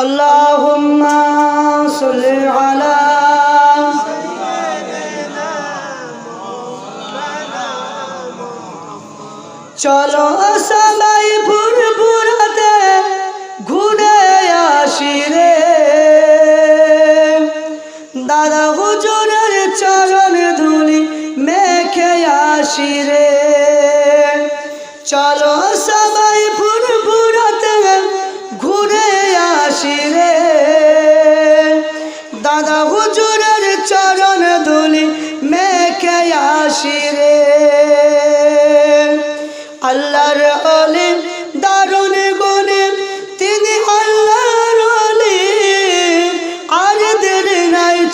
اللهم صل على চলো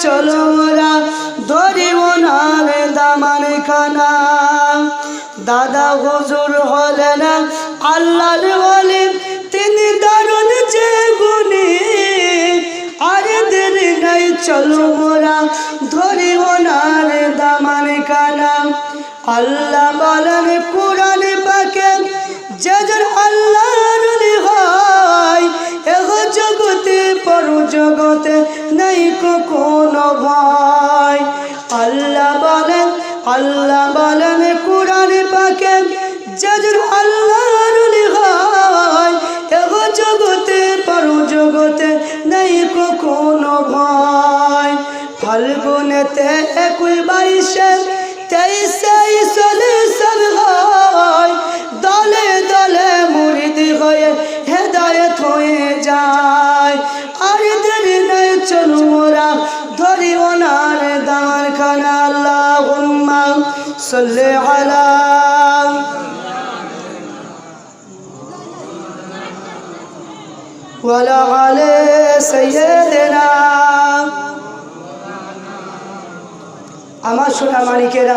চলো মোরা ধরিব নার দামান খানা দাদা হুজুর হলেন আল্লাহর অলি তিনি দারুণ যে গুণী আর দেরি নাই, চলো মোরা ধরিব নার দামান খানা আল্লাহ বলেন, কোরআন পাকে যেজন আল্লাহর জগতে নেই কোনো ভয় আল্লাহ বলেন আল্লাহ বলেন, কোরআন পাকে যেজন আল্লাহর হয় এহ জগতে, পর জগতে নেই কোনো ভয় ফাল্গুনেতে একুই বাইশে তেইশে চলে সব হয় দলে দলে মুরিদ হয়ে হেদায়ত হয়ে যায়। সাল্লে আলা ولا على سيدنا আমার সোনা মানিকেরা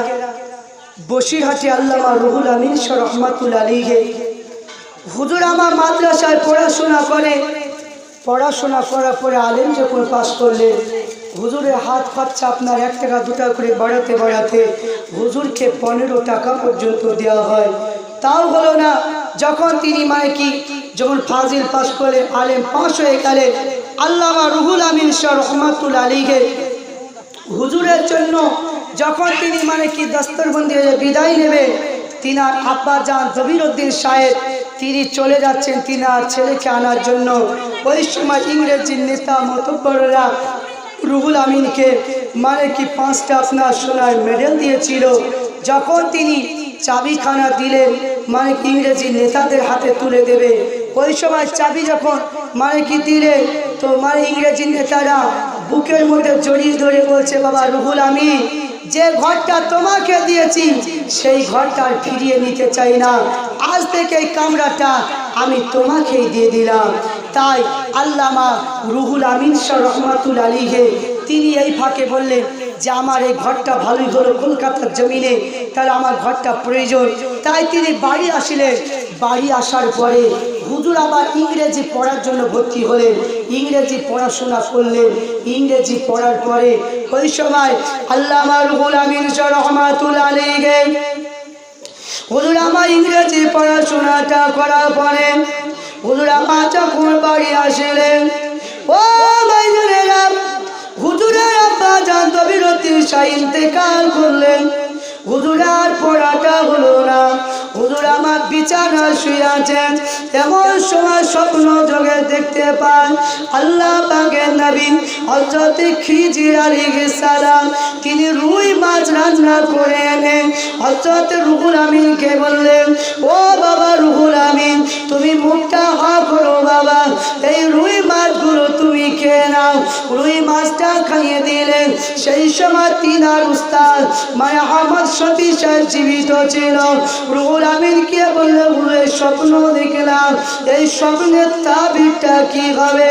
বসিরহাটি আল্লামা রুহুল আমিন শাহ রহমাতুল আলীকে হুজুর আমার মাদ্রাসায় পড়াশোনা করে পড়াশোনা করার পরে আলেম যখন পাশ করলেন হুজুরের হাত খরচা আপনার এক টাকা, দু টাকা করে বাড়াতে বাড়াতে হুজুরকে পনেরো টাকা পর্যন্ত দেওয়া হয়। তাও হলো না, যখন তিনি মানে কি যখন ফাজিল পাশ করলেন আলেম পাশ হয়ে গেলেন, আল্লামা রুহুল আমিন শাহ রহমাতুল আলীকে হুজুরের জন্য যখন তিনি মানে কি দস্তরবন্দি হয়ে বিদায় নেবে তিনার আব্বা যান জবির উদ্দিন সাহেব, তিনি চলে যাচ্ছেন তিনার ছেলেকে আনার জন্য। ওই সময় ইংরেজির নেতা মতব্বররা রুহুল আমিনকে মানে কি পাঁচটা আপনার সোনার মেডেল দিয়েছিল, যখন তিনি চাবিখানা দিলেন মানে কি ইংরেজি নেতাদের হাতে তুলে দেবে। ওই সময় চাবি যখন মানে কি দিলে তো মানে ইংরেজি নেতারা বুকের মধ্যে জড়িয়ে ধরে বলছে, বাবা রুহুল আমি যে ঘরটা তোমাকে দিয়েছি, সেই ঘরটা ফিরিয়ে নিতে চাই না। আজ থেকে এই কামরাটা আমি তোমাকেই দিয়ে দিলাম। তাই আল্লামা রুহুল আমিন শাহ রহমাতুল আলীকে তিনি এই ফাঁকে বললেন যে আমার এই ঘরটা ভালোই হলো কলকাতার জমিনে, তাহলে আমার ঘরটা প্রয়োজন। তাই তিনি বাড়ি আসিলেন। বাড়ি আসার পরে হুজুর আবার ইংরেজি পড়ার জন্য ভর্তি হলেন। ইংরেজি পড়াশোনা করলেন। ইংরেজি পড়ার পরে ওই সময় আল্লামা রুহুল আমিন শাহ রহমাতুল আলীকে হুজুর আমার ইংরেজি পড়াশোনাটা করার পরে হুজুর মা যখন বাড়ি আসলেন। ও ভাইজনেরা হুজুরের আব্বা জানত বিরতি শাহ ইন্তেকাল করলেন। হুজুর আর পড়াটা হলো না। হুজুর আমার বিছানা শুয়ে আছেন। এমন সময় স্বপ্ন যোগে দেখতে পান আল্লাহ পাকের নবী হজরত খিজির আলী সালাম। তিনি রুই মাছ রান্না করে এনে হজরত রুহুল আমিনকে বললেন, ও বাবা রুহুল আমিন, তুমি মুখটা হা করো বাবা। এই রুই মাছগুলো তুমি খেয়ে নাও। রুই মাছটা খাইয়ে দিলেন। সেই সময় তিনার উস্তাদ মায়া আহমদ সতী সাহেব জীবিত ছিল। রুহুল আমিন কে বললে উড়ে স্বপ্ন দেখলাম, এই স্বপ্নের তাবিরটা কি হবে?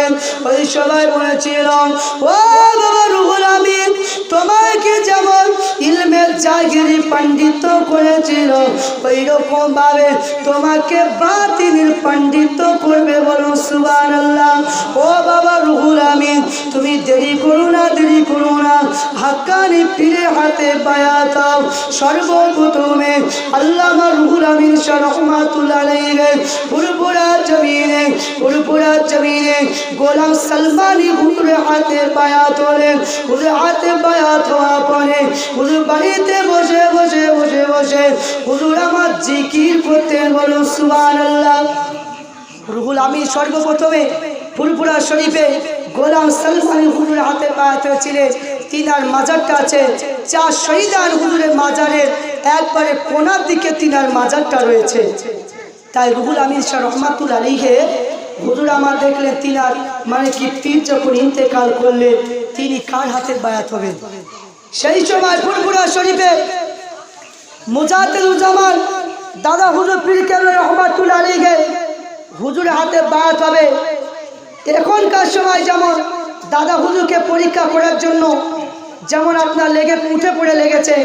ওই সবাই বলেছিল, ও বাবা রুহুল আমিন, তোমাকে যেমন ইলমের জাগিরি পণ্ডিত করেছিল ওই রকম ভাবে তোমাকে বাতিলের পণ্ডিত করবে বলো সুবান আল্লাহ ও বাবা রুহুল আমিন, তুমি দেরি করো না, দেরি করো না। হাক্কানি পীরে হাতে পায়া বায়াতাও সর্বপ্রথমে আল্লাহ রুহুল আমিন শাহ রহমাতুল্লাহ আলাইহি পুরপুরা জমিনে পুরপুরা জমিনে গোলাম সালমানি হুজুরে হাতে বায়াত হলেন। হুজুর হাতে বায়াত হওয়া পরে হুজুর বাড়িতে বসে বসে বসে বসে হুজুর আমার জিকির করতেন বলুন, সুবহানাল্লাহ। রুহুল আমিন সর্বপ্রথমে ফুলপুরা শরীফে গোলাম সালমান হুজুরের হাতে পায়াত হয়েছিলেন। তিনার মাজারটা আছে চার শহীদান হুজুরের মাজারের একবারে কোনার দিকে তিনার মাজারটা রয়েছে। তাই রুহুল আমিন শাহ রহমাতুল আলীহে হুজুর আমার দেখলেন তিনার মানে কি পীর যখন ইন্তেকাল করলেন তিনি কার হাতের বায়াত হবেন সেই সময় ফুলপুরা শরীফে মুজাহিদুজ্জামান দাদা হুজুর পীর কেবল রহমাতুল আলীকে হুজুরের হাতে বায়াত হবে? এখনকার সময় যেমন দাদা হুজুরকে পরীক্ষা করার জন্য যেমন আপনার লেগে উঠে পড়ে লেগেছে,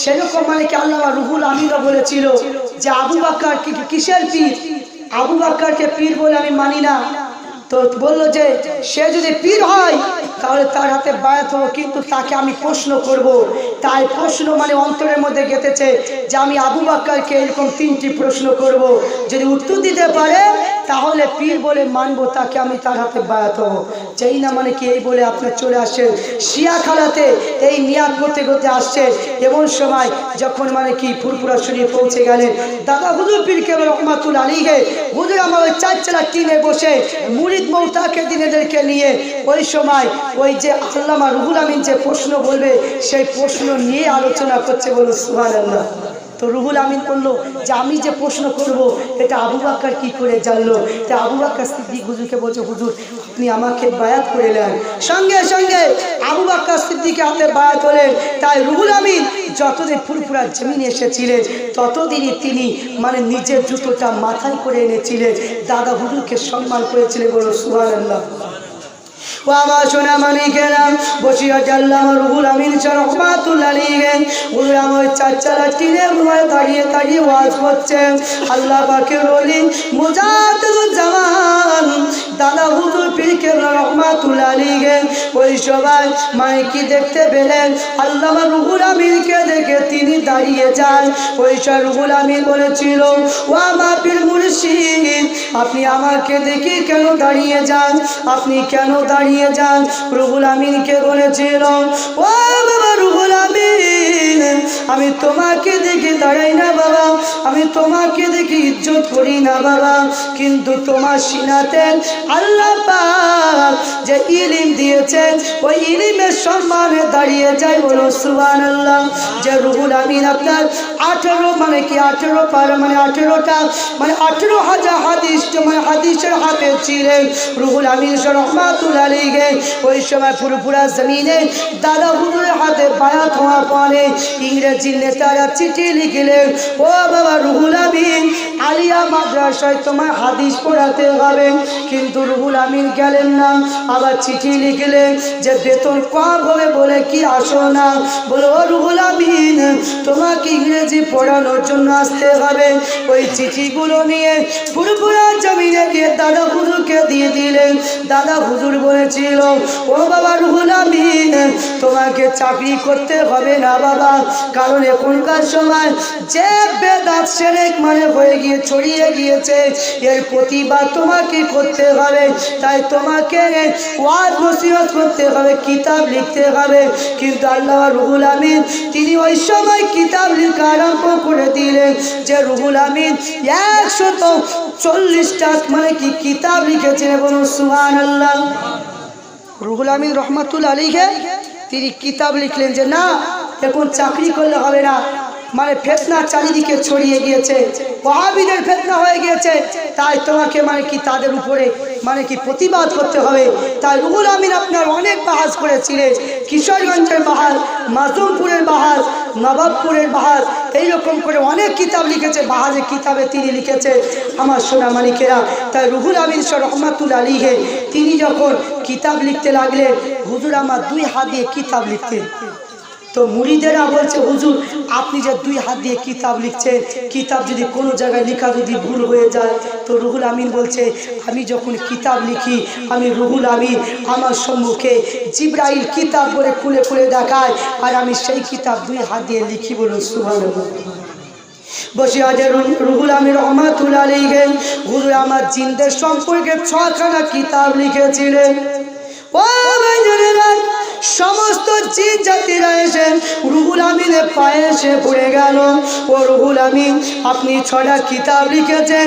সেরকম মানে কি আল্লাহ রুহুল আমিনও বলেছিল যে আবু বাক্কার কিসের পীর? আবু বাক্কারকে পীর বলে আমি মানি না। তো বলল যে, সে যদি পীর হয়, তাহলে তার হাতে বায়াত হব কিন্তু তাকে আমি প্রশ্ন করব। তাই প্রশ্ন মানে অন্তরের মধ্যে গেঁথেছে যে আমি আবু বাক্কারকে এরকম তিনটি প্রশ্ন করব। যদি উত্তর দিতে পারে, তাহলে পীর বলে মানবো, তাকে আমি তার হাতে বায়াত হব যেই না মানে কি এই বলে আপনি চলে আসেন শিয়া খালাতে এই নিয়াদ করতে করতে আসছে এমন সময় যখন মানে কি ফুরপুরা শরীফ পৌঁছে গেলেন, দাদা হুজুর পীর কেবল রহমাতুল আলীকে হুজুর আমার ওই চার চালা টিনে বসে মুরিদ মৌতাকে দিনেদেরকে নিয়ে ওই সময় ওই যে আল্লামা রুহুল আমিন যে প্রশ্ন বলবে, সেই প্রশ্ন নিয়ে আলোচনা করছে বলুন সুহান আল্লাহ তো রুহুল আমিন বলল, যে আমি যে প্রশ্ন করব, এটা আবু বাক্কার কি করে জানলো? তা আবু বাক্কার সিদ্দিক হুজুরকে বলছে, হুজুর, আপনি আমাকে বায়াত করে নেন। সঙ্গে সঙ্গে আবু বাক্কার সিদ্দিকে হাতে বায়াত করেন তাই রুহুল আমিন যতদিন ফুরফুরার জমিনে এসেছিলেন, ততদিনই তিনি মানে নিজের জুতোটা মাথায় করে এনেছিলেন। দাদা হুজুরকে সম্মান করেছিলেন বলো সুহান আল্লাহ ও আমার সোনা মানিকেরা বসিয়া জাল্লাম রুহুল আমিন রহমাতুল্লাহ লিগে হুজুর ওই চার চালা টিনে দাঁড়িয়ে দাঁড়িয়ে ওয়াজ করছে আল্লাহ পাকে বলি মুজাহিদুজ্জামান দাদা হুজুর পীরকে রহমাতুল্লাহ লিগে ওই সবাই মাইকি দেখতে পেলেন। আল্লাহ রুহুল আমিনকে দেখে তিনি দাঁড়িয়ে যান। ওই সব রুহুল আমিন বলেছিল, ও আমার পীর মুর্শিদ, আপনি আমাকে দেখে কেন দাঁড়িয়ে যান? আপনি কেন দাঁড়িয়ে যান? রুহুল আমিনকে বলেছিল, ও বাবা রুহুল আমিন, আমি তোমাকে দেখে দাঁড়াই না বাবা। আমি তোমাকে দেখে ইজ্জত করি না বাবা। কিন্তু তোমার সিনাতে আল্লাহ পাক যে ইলিম দিয়েছেন, ওই ইলিমের সম্মানে দাঁড়িয়ে যায় বলো সুবান আল্লাহ যে রুহুল আমিন আপনার আঠেরো মানে কি আঠেরো পার মানে আঠেরোটা? মানে আঠেরো হাজার হাদিস মানে হাদিসের হাতে ছিলেন। রুহুল আমিন রহমাতুল আলীকে ওই সময় পুরোপুরা জমিনে দাদা হুজুরের হাতে বায়াত হওয়া পরে ইংরেজি নেতারা চিঠি লিখলেন, ও বাবা রুহুল আমিন, আলিয়া মাদ্রাসায় তোমার হাদিস পড়াতে হবে। কিন্তু রুহুল আমিন গেলেন না। আবার চিঠি লিখলেন যে, বেতন কম হবে বলে কি আসো না? বলো, ও রুহুল আমিন, তোমাকে ইংরেজি পড়ানোর জন্য আসতে হবে। ওই চিঠিগুলো নিয়ে পুরোপুরা জমিনে গিয়ে দাদা হুজুরকে দিয়ে দিলেন। দাদা হুজুর বলেছিল, ও বাবা রুহুল আমিন, তোমাকে চাকরি করতে হবে না বাবা। কারণ এখনকার সময় যে বেদাত সেরেক মানে হয়ে গিয়ে ছড়িয়ে গিয়েছে। এর প্রতিবাদ তোমাকে করতে হবে তাই তোমাকে ওয়াজ নসিহত করতে হবে, কিতাব লিখতে হবে। কিন্তু আল্লাহ রুহুল আমিন, তিনি ওই সময় কিতাব লেখা আরম্ভ করে দিলেন যে রুহুল আমিন একশত চল্লিশটা মানে কি কিতাব লিখেছেন বলুন সুহান আল্লাহ রুহুল আমিন রহমাতুল আলীকে তিনি কিতাব লিখলেন যে না, এখন চাকরি করলে হবে না। মানে ফেতনা চারিদিকে ছড়িয়ে গিয়েছে। ওহাবিদের ফেতনা হয়ে গিয়েছে। তাই তোমাকে মানে কি তাদের উপরে মানে কি প্রতিবাদ করতে হবে? তাই রুহুল আমিন আপনার অনেক বাহাজ করেছিলেন। কিশোরগঞ্জের বাহার মাসুমপুরের বাহার নবাবপুরের বাহার এইরকম করে অনেক কিতাব লিখেছে। বাহাজের কিতাবে তিনি লিখেছে আমার সোনা মালিকেরা তাই রুহুল আমিন রহমাতুল আলীহে তিনি যখন কিতাব লিখতে লাগলেন, হুজুর আমার দুই হাত দিয়ে কিতাব লিখতেন। তো মুড়িদেরা বলছে হুজুর, আপনি যে দুই হাত দিয়ে কিতাব লিখছেন, কিতাব যদি কোনো জায়গায় লেখা যদি ভুল হয়ে যায়, তো রুহুল আমিন বলছে, আমি যখন কিতাব লিখি, আমি রুহুল আমিন আমার সম্মুখে জিব্রাইল কিতাব করে খুলে খুলে দেখায়, আর আমি সেই কিতাব দুই হাত দিয়ে লিখি বলুন সুভান বসে আছে রুহুল আমির রহমাতুল আলীকে গুরু আমার জিন্দের সম্পর্কে ছখানা কিতাব লিখেছিলেন। ও সমস্ত জিন জাতিরা এসে রুহুল আমিনের পায়ে এসে পড়ে গেল। ও রুহুল আমিন, আপনি ছটা কিতাব লিখেছেন,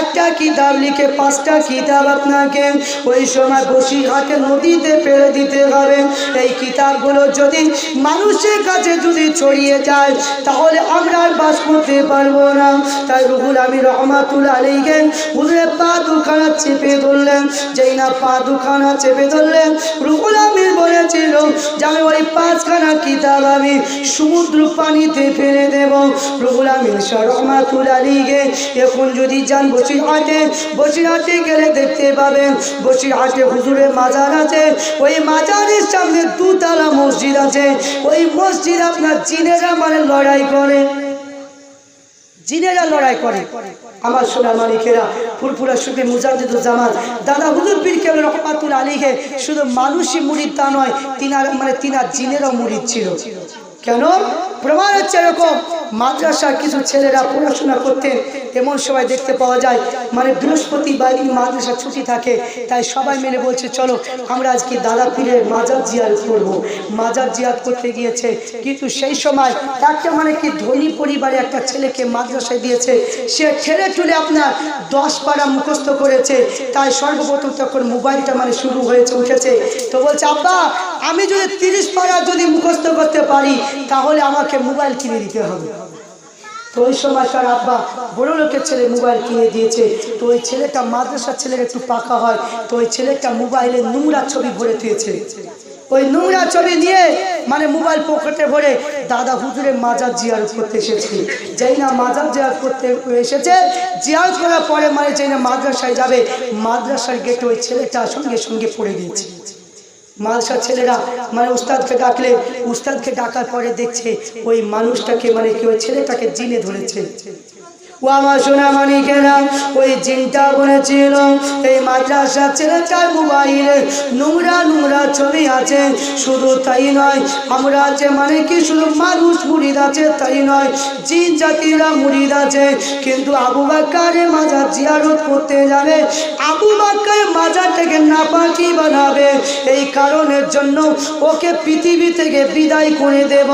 একটা কিতাব লিখে পাঁচটা কিতাব আপনাকে ওই সময় বসিরহাটে নদীতে ফেলে দিতে হবে। এই কিতাবগুলো যদি মানুষের কাছে যদি ছড়িয়ে যায়, তাহলে আমরা আর বাস করতে পারব না। তাই রুহুল আমি রহমাতুল আলীকে হুজুরে পা দুখানা চেপে ধরলেন। যেই না পা দুখানা চেপে ধরলেন রুহুল আমির বলেছিল যে আমি ওই পাঁচখানা কিতাব আমি সমুদ্র পানিতে ফেলে দেব। রুহুল আমির শাহ রহমাতুল আলীকে এখন যদি যান বসিরহাটে বসিরহাটে গেলে দেখতে পাবেন, বসিরহাটে হুজুরের মাজার আছে। ওই মাজারের সামনে দুতলা মসজিদ আছে। ওই মসজিদ আপনার জিনেরা মানে লড়াই করে। জিনেরা লড়াই করে। আমার সোনা মালিকেরা, ফুরফুরা সুখে মুজাহিদ জামাত, দাদা হুজুর পীর কেবল রহমাতুল আলীকে শুধু মানুষই মুড়ির তা নয়, তিনার মানে তিনার জিনেরও মুড়িদ ছিল। কেন প্রমাণ হচ্ছে এরকম মাদ্রাসার কিছু ছেলেরা পড়াশোনা করতেন এমন সময় দেখতে পাওয়া যায় মানে বৃহস্পতিবার মাদ্রাসা ছুটি থাকে, তাই সবাই মিলে বলছে, চলো, আমরা আজকে দাদা পীরের মাজার জিয়ার করব। মাজার জিয়ার করতে গিয়েছে, কিন্তু সেই সময় একটা মানে কি ধনী পরিবারে একটা ছেলেকে মাদ্রাসায় দিয়েছে, সে ঠেলে ঠুলে আপনার দশ পাড়া মুখস্থ করেছে, তাই সর্বপ্রথম তখন মোবাইলটা মানে শুরু হয়েছে, উঠেছে, তো বলছে, আব্বা, আমি যদি তিরিশ পাড়া যদি মুখস্থ করতে পারি তাহলে আমাকে মোবাইল কিনে দিতে হবে। তো ওই সময় তার আব্বা বড় লোকের ছেলে মোবাইল কিনে দিয়েছে। তো ওই ছেলেটা মাদ্রাসার ছেলের একটু পাকা হয়, তো ওই ছেলেটা মোবাইলে নোংরা ছবি ভরে দিয়েছে। ওই নোংরা ছবি নিয়ে মানে মোবাইল পকেটে ভরে দাদা হুজুরের মাজার জিয়ার করতে এসেছে। যেই না মাজার জিয়ার করতে এসেছে জিয়ার করার পরে মানে যেই না মাদ্রাসায় যাবে, মাদ্রাসার গেটে ওই ছেলেটা সঙ্গে সঙ্গে পড়ে গিয়েছে। মালসা ছেলেরা মানে উস্তাদকে ডাকলে, উস্তাদকে ডাকার পরে দেখছে ওই মানুষটাকে মানে কি ওই ছেলেটাকে জিনে ধরেছে। ও আমার সোনা মানিকেরা ওই জিনটা বলেছিল, এই মাদ্রাসা ছেলেটার মোবাইলে নোংরা নোংরা ছবি আছে, শুধু তাই নয়, আমরা আছে মানে কি শুধু মানুষ মুড়িদ আছে, তাই নয়, জিন জাতিরা মুড়িদ আছে, কিন্তু আবু বাক্কারে মাজার জিয়ারত করতে যাবে, আবু বাক্কার মাজার থেকে নাপাকি বানাবে, এই কারণের জন্য ওকে পৃথিবী থেকে বিদায় করে দেব।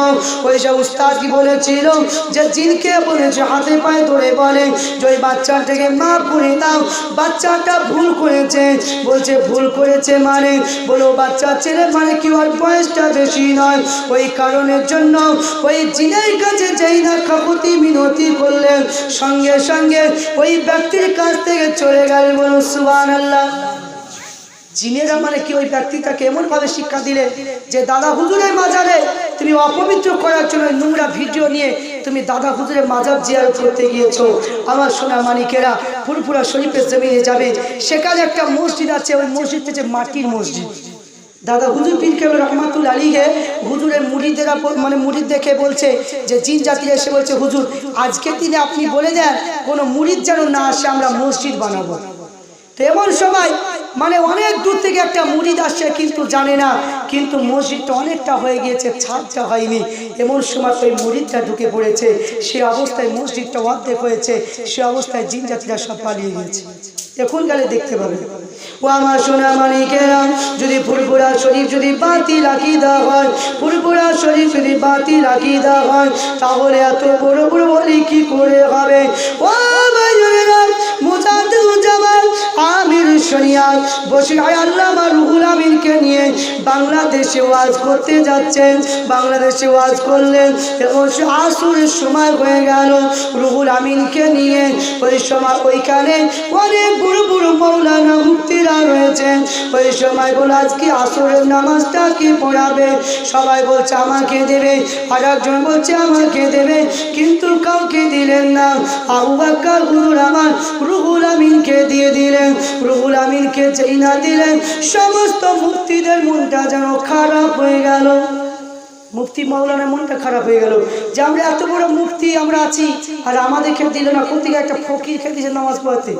ওই যে উস্তাদ বলেছিল, যে জিনকে বলেছে, হাতে পায়ে ধরে বলে যে ওই বাচ্চাটাকে মা করে দাও। বাচ্চাটা ভুল করেছে। বলছে, ভুল করেছে মানে? বলো, বাচ্চা ছেলে মানে কি? ওর বয়সটা বেশি নয়। ওই কারণের জন্য ওই জিনের কাছে যেই না কাকুতি মিনতি করলেন। সঙ্গে সঙ্গে ওই ব্যক্তির কাছ থেকে চলে গেল। বলুন সুবান আল্লাহ জিনেরা মানে কি? ওই ব্যক্তিটাকে এমনভাবে শিক্ষা দিলে যে, দাদা হুজুরের মাজারে তুমি অপবিত্র করার জন্য নোংরা ভিডিও নিয়ে তুমি দাদা হুজুরের মাজার জিয়ারত করতে গিয়েছো। আমার সোনা মানিকেরা ফুরফুরা শরীফের জমিনে যাবে। সেখানে একটা মসজিদ আছে, ওই মসজিদটা যে মাটির মসজিদ। দাদা হুজুর পীর কেবল রহমাতুল আলীকে হুজুরের মুড়িদেরা মানে মুড়ির দেখে বলছে যে, জিন জাতি এসে বলছে, হুজুর, আজকের দিনে আপনি বলে দেন, কোনো মুড়ির যেন না আসে, আমরা মসজিদ বানাবো। তো এমন সময় মানে অনেক দূর থেকে একটা মুড়িদ আসছে, কিন্তু জানে না। কিন্তু মসজিদটা অনেকটা হয়ে গিয়েছে, ছাদটা হয়নি। এমন সময় ওই মুড়িদটা ঢুকে পড়েছে। সে অবস্থায় মসজিদটা অর্ধেক হয়েছে। সে অবস্থায় জিন জাতিরা সব পালিয়ে গিয়েছে। এখন গেলে দেখতে পাবে। ও আমার সোনা মানিকেরা যদি ফুরফুরা শরীফ যদি বাতি লাগিয়ে দেওয়া হয় ফুরফুরা শরীফ যদি বাতি লাগিয়ে দেওয়া হয়, তাহলে এত বড় বড় বলি কি করে হবে? ও মুজাদুজ্জামান আমির শরিয়াত বসে আল্লামা রুহুল আমিনকে নিয়ে। বাংলাদেশে ওয়াজ করতে যাচ্ছেন, বাংলাদেশে ওয়াজ করলেন আসুরের সময় হয়ে গেল। রুহুল আমিনকে নিয়ে ওই সময় ওইখানে অনেক বড় বড় মৌলানা মুক্তিরা রয়েছে ওই সময় বলে, আজকে আসরের নামাজটা কি পড়াবে? সবাই বলছে, আমাকে দেবে। আর একজন বলছে, আমাকে দেবে। কিন্তু কাউকে দিলেন না। আবু বাক্কার হুজুর আমার রুহুল আমিনকে দিয়ে দিলেন। রুহুল আমিনকে যেই না দিলেন সমস্ত মুক্তিদের মনটা যেন খারাপ হয়ে গেল। মুফতি মাওলানা মনটা খারাপ হয়ে গেল যে আমরা এত বড় মুফতি আমরা আছি, আর আমাদেরকে দিল না কোন থেকে একটা ফকির খেয়ে দিয়েছে নামাজ পড়াতে?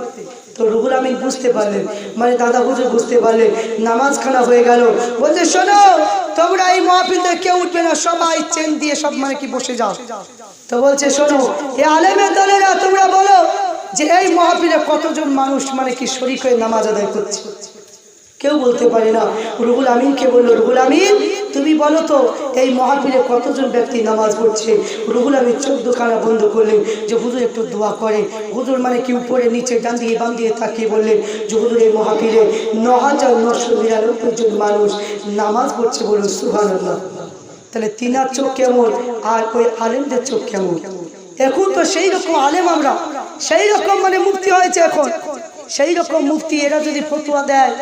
তো রুহুল আমিন বুঝতে পারলেন মানে দাদা হুজুর বুঝতে পারলেন, নামাজ খানা হয়ে গেল। বলছে, শোনো, তোমরা এই মহাপিলতে কেউ উঠবে না, সবাই চেন দিয়ে সব মানে কি বসে যাও। তো বলছে, শোনো, এ আলেমের দলেরা তোমরা বলো যে এই মহাপিলে কতজন মানুষ মানে কি শরিক হয়ে নামাজ আদায় করছে? কেউ বলতে পারে না। রুহুল আমিনকে বলল, রুহুল আমিন, তুমি বলো তো, এই মহাপীরে কতজন ব্যক্তি নামাজ পড়ছে? রুহুল আমিন চোদ্দ খানা বন্ধ করলেন। যে হুজুর একটু দোয়া করে। হুজুর মানে কি উপরে, নিচে, ডান দিকে, বাম দিকে তাকিয়ে বললেন, যে হুজুর, এই মহাপীরে ন হাজার নশো নিরানব্বই জন মানুষ নামাজ পড়ছে বলুন সুহান তাহলে তিনার চোখ কেমন? আর ওই আলেমদের চোখ কেমন? এখন তো সেই রকম আলেম আমরা। সেই রকম মানে মুক্তি হয়েছে এখন। সেই রকম মুক্তি এরা যদি ফতুয়া দেয়,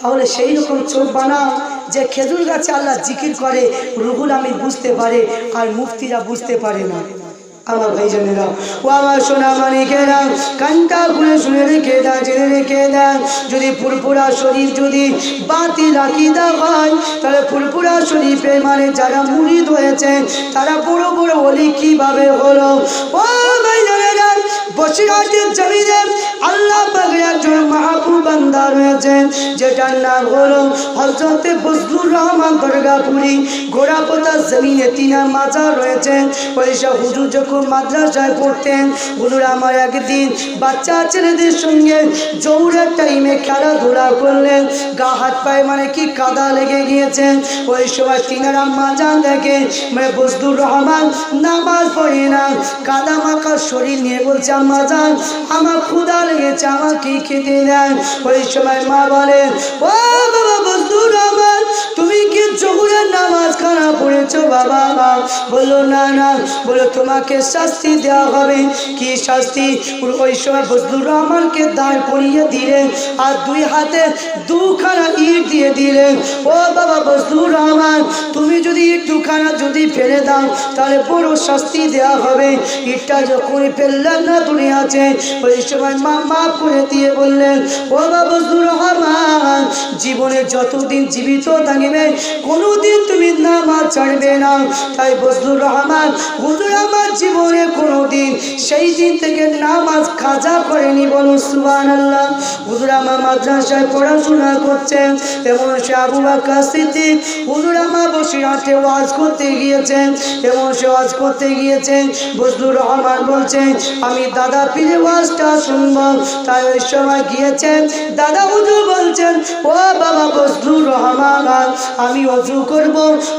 তাহলে সেই রকম চোখ বানাও যে খেজুর গাছে আল্লাহ জিকির করে, রুহুল আমিন বুঝতে পারে আর মুফতিরা বুঝতে পারে না। আমার ভাইজানেরা, ও আমার সোনা মানিকেরা কানটা খুলে শুনে রেখে দেয় জেনে রেখে দেয় যদি ফুরফুরা শরীফ যদি বাতিল আকিদা হয়, তাহলে ফুরফুরা শরীফের মানে যারা মুরিদ হয়েছে, তারা বড় বড় অলি কীভাবে হলো? ও বসিরহাটের জমিনে আল্লাহ পাকের একজন মাহবুব বান্দা রয়েছে যেটার নাম হলো হজরতে বজলুর রহমান দরগাপুরি ঘোড়াপোতা জমিনে তিনার মাজার রয়েছেন সব হুজুর যখন মাদ্রাসায় পড়তেন, হুজুর আমার একদিন বাচ্চা ছেলেদের সঙ্গে জৌরের টাইমে খেলাধুলা করলেন। গা হাত পায়ে মানে কি কাদা লেগে গিয়েছেন ওই সময় তিনারা মাজান দেখে মানে বজলুর রহমান, নামাজ পড়ে না, কাদা মাখা শরীর নিয়ে বলছে, আম্মা যান, আমার ক্ষুদা লেগেছে আমাকে খেতে দেন ওই সময় মা বলে ও বাবা বজলুর রহমান তুমি কি জহুরের নামাজ খানা পড়েছো বাবা বলল, না না। বলে তোমাকে শাস্তি দেওয়া হবে। কি শাস্তি? ওই সময় বজলুর রহমানকে দাঁড় করিয়ে দিলেন আর দুই হাতে দুখানা ইট দিয়ে দিলেন। ও বাবা বজলুর রহমান তুমি যদি ইট দুখানা যদি ফেলে দাও, তাহলে বড় শাস্তি দেওয়া হবে। ইটটা যখন ফেললেন না আছে ওই সময় মা মাফ করে দিয়ে বললেন, ও বাবা বজলুর রহমান, জীবনে যতদিন জীবিত থাকবে, কোনোদিন তুমি নামাজ ছাড়বে না। তাই বজলুর রহমান, হুজুর, আমার জীবনে কোনোদিন সেই দিন থেকে নামাজ খাজা করেনি বলুন সুবান আল্লাহ হুজুর, আমার মাদ্রাসায় পড়াশোনা করছেন, এবং সে আবু বাক্কা সিদ্দিক, হুজুর, আমার বসিরহাটে ওয়াজ করতে গিয়েছেন, এবং সে ওয়াজ করতে গিয়েছেন। বজলুর রহমান বলছেন, আমি দাদা পীরে ওয়াজটা শুনব তাই ওই সময় গিয়েছেন। দাদা হুজুর বলছেন, ও বাবা বজলুর রহমান, আমি অজু করব।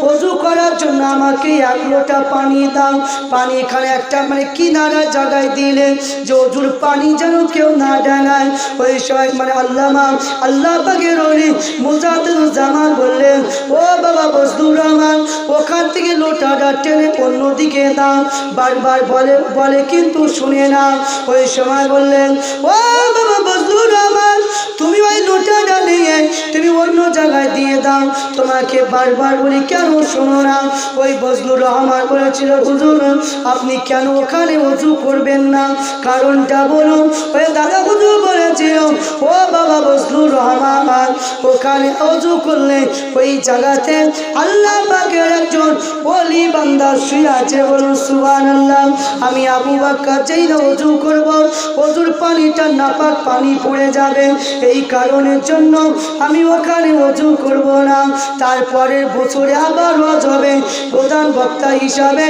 অজু করার জন্য আমাকে এক লোটা পানি দাও। পানি এখানে একটা মানে কিনারা জায়গায় দিলে যে অজুর পানি যেন কেউ না ডানায় ওই সময় মানে আল্লামা, আল্লাহ পাকের অলি মুজাদুল জামান বললেন, ও বাবা বজলুর রহমান, ওখান থেকে লোটাটা টেনে অন্যদিকে দাও। বারবার বলে বলে কিন্তু শুনে না। ওই সময় বললেন তোমাকে বারবার বলি, কেন শোনো না? ওই বজলুর রহমান বলেছিল, হুজুর, আপনি কেন ওখানে অজু করবেন না? কারণটা বলুন। ওই দাদা হুজুর ও বাবা বজলুর রহমান ওখানে অজু করলে ওই জায়গাতে আল্লাহ পাকের একজন বান্দা শুয়ে আছে বলুন সুবান আল্লাহ আমি আবু বাক্কা যেই না অজু করব, অজুর পানিটা নাপাক পানি পড়ে যাবে। এই কারণের জন্য আমি ওখানে অজু করব না। তারপরের বছরে আবার রজ হবে, প্রধান বক্তা হিসাবে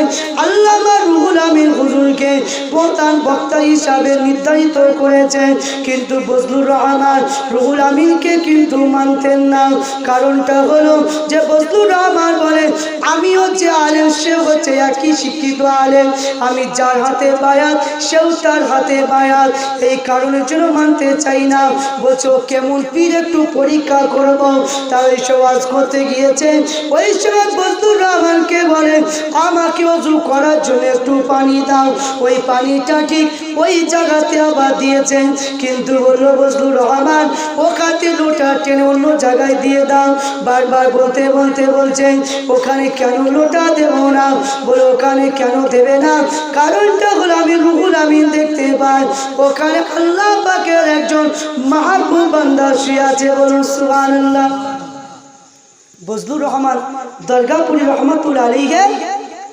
আল্লাহ রুহুল আমিন হুজুরকে প্রধান বক্তা হিসাবে নির্ধারিত করেছে। কিন্তু বজলুর রহমান রুহুল আমিনকে কিন্তু মানতেন না। কারণটা হলো যে বজলুর রহমান বলে আমি হচ্ছে আলেম সে হচ্ছে একই শিক্ষিত আলেম। আমি যার হাতে বায়াত, সেও তার হাতে বায়াত। এই কারণের জন্য মানতে চাই না। বলছো কেমন পীর, একটু পরীক্ষা করব। তাই সবাজ করতে গিয়েছে। ওই সময় বজলুর রহমানকে বলে, আমাকে অজু করার জন্য একটু পানি দাও। ওই পানিটা ঠিক ওই জায়গাতে আবার দিয়েছেন কিন্তু বলল বজলুর রহমান। ওখানে লোটা টেনে অন্য জায়গায় দিয়ে দাও। বারবার বলতে বলতে বলছেন ওখানে কেন লোটা দেব না? বলে, ওখানে কেন দেবে না? কারণটা হলো আমি রুহুল আমিন দেখতে পাই। ওখানে আল্লাহ পাকের একজন বান্দা শুয়ে আছে বলুন, সুবহানাল্লাহ। বজলুর রহমান, দরগাপুরি রহমতুল আলীকে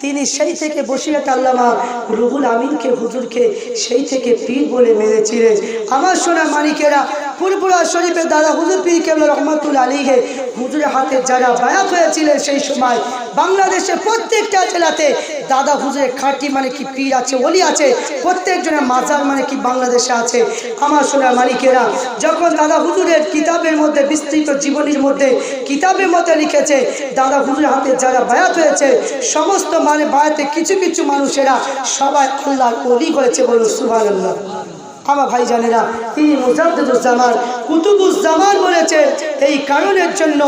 তিনি সেই থেকে বসিয়া আল্লামা রুহুল আমিনকে, হুজুরকে সেই থেকে পীর বলে মেরেছিলেন আমার সোনা মানিকেরা পুরপুরা শরীফের দাদা হুজুর পীর কেবল রহমতুল আলীকে হুজুরের হাতে যারা বায়াত হয়েছিলেন সেই সময় বাংলাদেশের প্রত্যেকটা জেলাতে দাদা হুজুরের খাঁটি মানে কি পীর আছে, ওলি আছে, প্রত্যেকজনের মাজার মানে কি বাংলাদেশে আছে। আমার সোনা মালিকেরা, যখন দাদা হুজুরের কিতাবের মধ্যে, বিস্তৃত জীবনীর মধ্যে কিতাবের মধ্যে লিখেছে, দাদা হুজুরের হাতে যারা বায়াত হয়েছে, সমস্ত মানে বায়াতে কিছু কিছু মানুষেরা সবাই আল্লাহর অলি হয়েছে বলুন সুবাহ আল্লাহ আমার ভাই জানে জানেরা তিনি মুজাদ্দুজ্জামান কুতুবুজ্জামান বলেছেন এই কারণের জন্য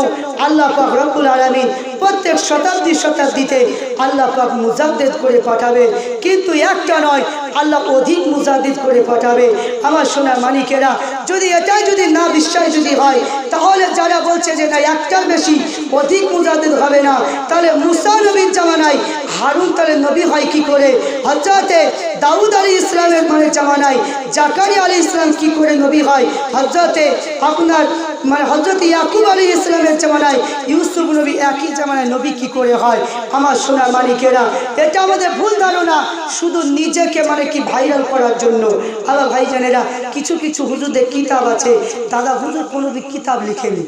আল্লাহ পাক রব্বুল আলামিন প্রত্যেক শতাব্দী শতাব্দীতে আল্লাহ পাক মুজাদ্দেদ করে পাঠাবে। কিন্তু একটা নয়, আল্লাহ অধিক মুজাদ্দিদ করে পাঠাবে। আমার সোনার মানিকেরা যদি এটাই যদি না বিশ্বাস যদি হয়, তাহলে যারা বলছে যে না, একটার বেশি অধিক মুজাদ্দিদ হবে না, তাহলে মুসা নবীর জামানায় হারুন তাহলে নবী হয় কি করে? হজরতে দাউদ আলী ইসলামের মানে জামানায় জাকারি আলী ইসলাম কি করে নবী হয়? হজরতে আপনার মানে হজরত ইয়াকুব আলী ইসলামের জামানায় ইউসুফ নবী একই জামানায় নবী কি করে হয়? আমার সোনার মালিকেরা, এটা আমাদের ভুল ধারণা। শুধু নিজেকে মানে কি ভাইরাল করার জন্য। আমার ভাইজানেরা, কিছু কিছু হুজুরদের কিতাব আছে। দাদা হুজুর কোনোদিন কিতাব লিখেনি।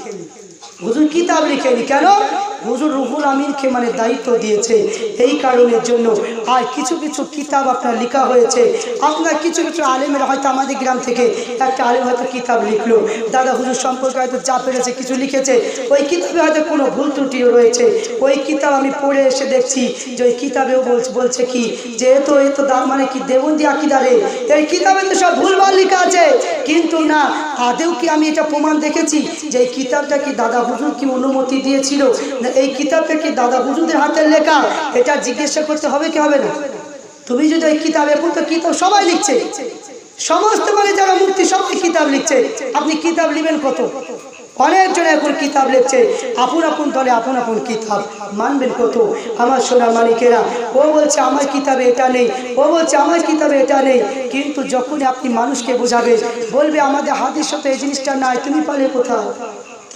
হুজুর কিতাব লিখেনি কেন? হুজুর রুহুল আমিনকে মানে দায়িত্ব দিয়েছে। এই কারণের জন্য আর কিছু কিছু কিতাব আপনার লেখা হয়েছে। আপনার কিছু কিছু আলেমের হয়তো আমাদের গ্রাম থেকে একটা আলেম হয়তো কিতাব লিখলো। দাদা হুজুর সম্পর্কে হয়তো যা পেরেছে, কিছু লিখেছে। ওই কিতাবে হয়তো কোনো ভুল ত্রুটিও রয়েছে। ওই কিতাব আমি পড়ে এসে দেখছি যে ওই কিতাবেও বলছে কি? যে এ তো দাম মানে কি দেবন্দি আকিদারে এই কিতাবে তো সব ভুলভাল লেখা আছে। কিন্তু না, আদেও কি আমি এটা প্রমাণ দেখেছি? যে এই কিতাবটা কি দাদা হুজুর কি অনুমতি দিয়েছিল? এই কিতাবটা কি দাদা হুজুরদের হাতের লেখা, এটা জিজ্ঞাসা করতে হবে কি হবে না? তুমি যদি ওই কিতাব এখন তো কিতাব সবাই লিখছে। সমস্ত মানে যারা মুক্তি সবাই কিতাব লিখছে। আপনি কিতাব লিখবেন কত? অনেকজন এখন কিতাব লিখছে। আপন আপন দলে আপন আপন কিতাব। মানবেন কত? আমার সোনার মালিকেরা, ও বলছে, আমার কিতাবে এটা নেই। ও বলছে, আমার কিতাবে এটা নেই। কিন্তু যখনই আপনি মানুষকে বোঝাবেন, বলবে, আমাদের হাতের সাথে এই জিনিসটা নাই, তুমি পালে কোথাও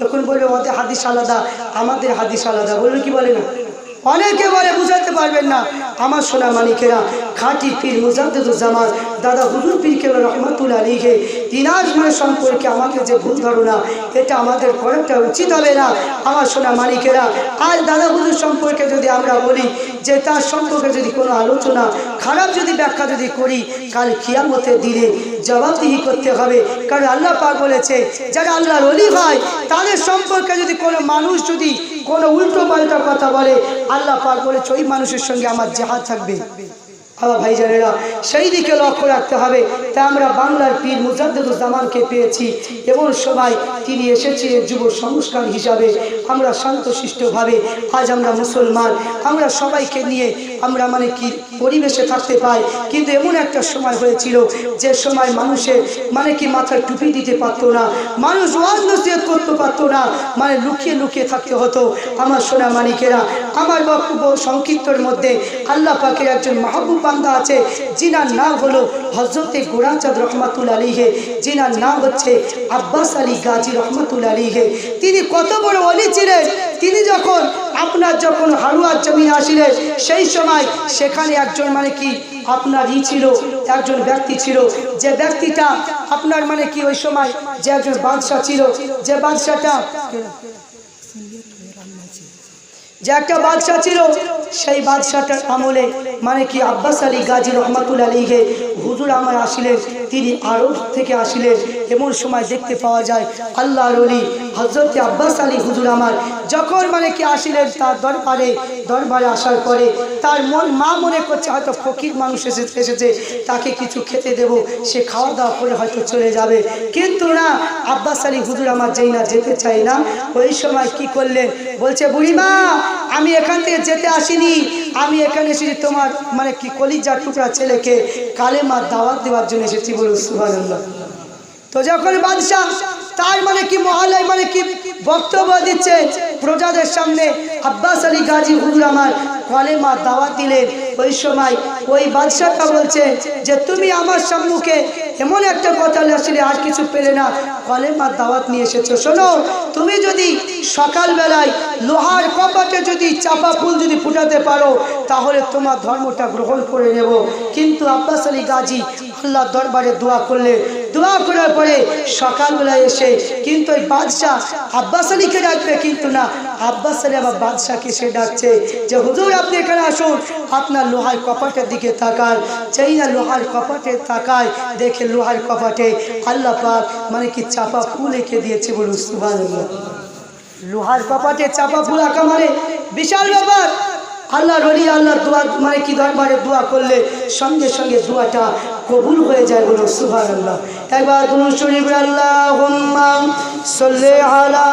তখন বলবে, ওদের হাদিস আলাদা, আমাদের হাদিস আলাদা। বলবে, কি বলে না? অনেকে বলে বুঝাতে পারবেন না। আমার সোনা মানিকেরা খাঁটি পীর মুজাদ্দুজ্জামান দাদা হুজুর পীর কেবল রহমতুল আলীকে মানে সম্পর্কে আমাকে যে ভুল ধারণা, এটা আমাদের করাটা উচিত হবে না? আমার সোনা মানিকেরা আর দাদা হুজুর সম্পর্কে যদি আমরা বলি যে তার সম্পর্কে যদি কোনো আলোচনা, খারাপ যদি ব্যাখ্যা যদি করি, কাল খিয়ামতের দিনে জবাবদিহি করতে হবে। কারণ আল্লাহ পাক বলেছে, যারা আল্লাহর অলি হয়, তাদের সম্পর্কে যদি কোনো মানুষ যদি কোনো উল্টো পাল্টা কথা বলে, আল্লাহ পাক বলেছে, ওই মানুষের সঙ্গে আমার জাহাজ থাকবে। আমার ভাইজানেরা, সেই দিকে লক্ষ্য রাখতে হবে। তা আমরা বাংলার পীর মুজাদ্দুজ্জামানকে পেয়েছি এবং সবাই তিনি এসেছিলেন যুব সংস্কার হিসাবে। আমরা শান্তশিষ্টভাবে আজ আমরা মুসলমান। আমরা সবাইকে নিয়ে আমরা মানে কি পরিবেশে থাকতে পাই। কিন্তু এমন একটা সময় হয়েছিল যে সময় মানুষের মানে কি মাথায় টুপি দিতে পারতো না, মানুষ নসিহত করতে পারতো না মানে লুকিয়ে লুকিয়ে থাকতে হতো। আমার সোনা মানিকেরা, আমার বক্তব্য সংক্ষিপ্তর মধ্যে আল্লাহ পাকের একজন মাহবুব বান্দা আছে। যিনার নাম হলো হজরতে গোরাচাঁদ রহমাতুল আলীহে যিনার নাম হচ্ছে আব্বাস আলী গাজী রহমাতুল আলীহে তিনি কত বড় অলি ছিলেন? তিনি যখন আপনার যখন হারুয়ার জমিন আসিলেন সেই সময় সেখানে একজন মানে কি আপনার ই ছিল, একজন ব্যক্তি ছিল। যে ব্যক্তিটা আপনার মানে কি ওই সময় যে একজন বাদশাহ ছিল, যে বাদশাটা যে একটা বাদশাহ ছিল, সেই বাদশাটার আমলে মানে কি আব্বাস আলী গাজী রহমাতুল আলীকে হুজুর আমার আসিলেন। তিনি আরব থেকে আসিলেন। এমন সময় দেখতে পাওয়া যায় আল্লাহর অলি হজরত আব্বাস আলী হুজুর আমার যখন মানে কি আসিলেন তার দরবারে দরবারে আসার পরে তার মন মা মনে করছে, হয়তো ফকির মানুষ এসে এসেছে, তাকে কিছু খেতে দেব, সে খাওয়া দাওয়া করে হয়তো চলে যাবে। কিন্তু না, আব্বাস আলী হুজুর আমার যেই না যেতে চাই না, ওই সময় কি করলেন? বলছে, বুড়িমা আমি এখান থেকে যেতে আসিনি। আমি এখানে এসেছি তোমার মানে কি কলিজার টুকরা ছেলেকে কালেমার দাওয়াত দেওয়ার জন্য এসেছি বলুন সুভানন্দ তো যখন বাদশাহ তার মানে কি মহালয় মানে কি বক্তব্য দিচ্ছে প্রজাদের সামনে আব্বাস আলী গাজী হুজুর আমার কলেমা দাওয়াত দিলেন। ওই সময় ওই বাদশাহটা বলছে যে, তুমি আমার সম্মুখে এমন একটা কথা আসলে আর কিছু পেলে না। কলেমার দাওয়াত নিয়ে এসেছ। শোনো, তুমি যদি সকালবেলায় লোহার কপাটে যদি চাপা ফুল যদি ফুটাতে পারো, তাহলে তোমার ধর্মটা গ্রহণ করে নেব। কিন্তু আব্বাস আলী গাজী আল্লাহ দরবারে দোয়া করলে দোয়া করার পরে সকালবেলায় এসে কিন্তু ওই বাদশাহ আব্বাস আলীকে ডাকবে কিন্তু না। আব্বাস আলী আবার বাদশাহকে সে ডাকছে যে, হুজুর, আপনি এখানে আসুন। আপনার লোহার কপাটের দিকে তাকান। যেই না লোহার কপাটে তাকায়, দেখে লোহার কপাটে আল্লাহ পাক মানে কি চাপা ফুল এঁকে দিয়েছে বলুন, সুবহানাল্লাহ। লোহার কপাটে চাপা ফুল আঁকা মানে বিশাল ব্যাপার। আল্লাহ রলি আল্লাহ দোয়া মানে কি দরবারে দোয়া করলে সঙ্গে সঙ্গে দোয়াটা কবুল হয়ে যায় বলো সুহান আল্লাহ একবার বলুন শরীফ আল্লাহ সল্লে আলা